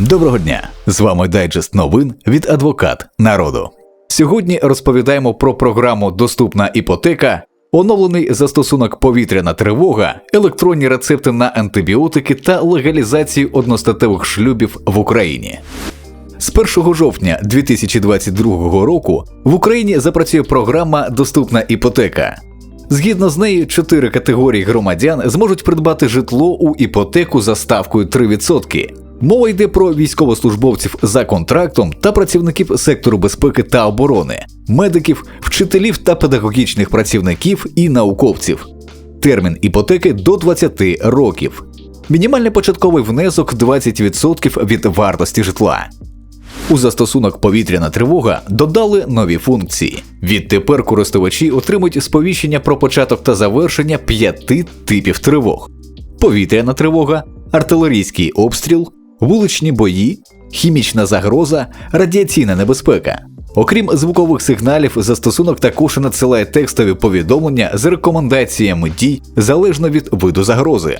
Доброго дня! З вами дайджест новин від Адвокат Народу. Сьогодні розповідаємо про програму Доступна іпотека, оновлений застосунок повітряна тривога, електронні рецепти на антибіотики та легалізацію одностатевих шлюбів в Україні. З 1 жовтня 2022 року в Україні запрацює програма Доступна іпотека. Згідно з нею, чотири категорії громадян зможуть придбати житло у іпотеку за ставкою 3%. Мова йде про військовослужбовців за контрактом та працівників сектору безпеки та оборони, медиків, вчителів та педагогічних працівників і науковців. Термін іпотеки до 20 років. Мінімальний початковий внесок 20% від вартості житла. У застосунок повітряна тривога додали нові функції. Відтепер користувачі отримують сповіщення про початок та завершення п'яти типів тривог: повітряна тривога, артилерійський обстріл, вуличні бої, хімічна загроза, радіаційна небезпека. Окрім звукових сигналів, застосунок також надсилає текстові повідомлення з рекомендаціями дій залежно від виду загрози.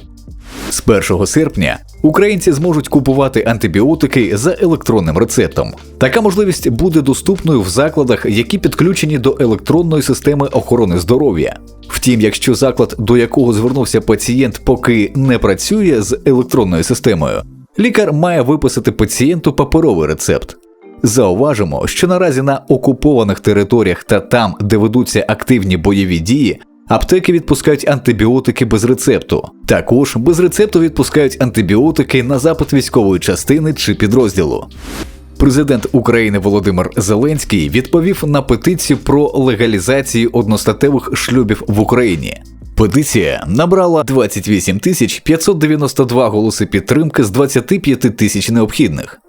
З 1 серпня українці зможуть купувати антибіотики за електронним рецептом. Така можливість буде доступною в закладах, які підключені до електронної системи охорони здоров'я. Втім, якщо заклад, до якого звернувся пацієнт, поки не працює з електронною системою, лікар має виписати пацієнту паперовий рецепт. Зауважимо, що наразі на окупованих територіях та там, де ведуться активні бойові дії, аптеки відпускають антибіотики без рецепту. Також без рецепту відпускають антибіотики на запит військової частини чи підрозділу. Президент України Володимир Зеленський відповів на петицію про легалізацію одностатевих шлюбів в Україні. Петиція набрала 28 тисяч 592 голоси підтримки з 25 тисяч необхідних.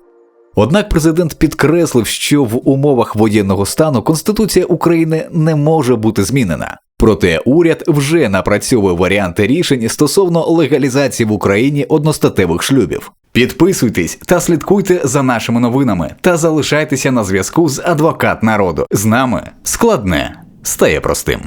Однак президент підкреслив, що в умовах воєнного стану Конституція України не може бути змінена. Проте уряд вже напрацьовує варіанти рішень стосовно легалізації в Україні одностатевих шлюбів. Підписуйтесь та слідкуйте за нашими новинами та залишайтеся на зв'язку з адвокат народу. З нами складне стає простим.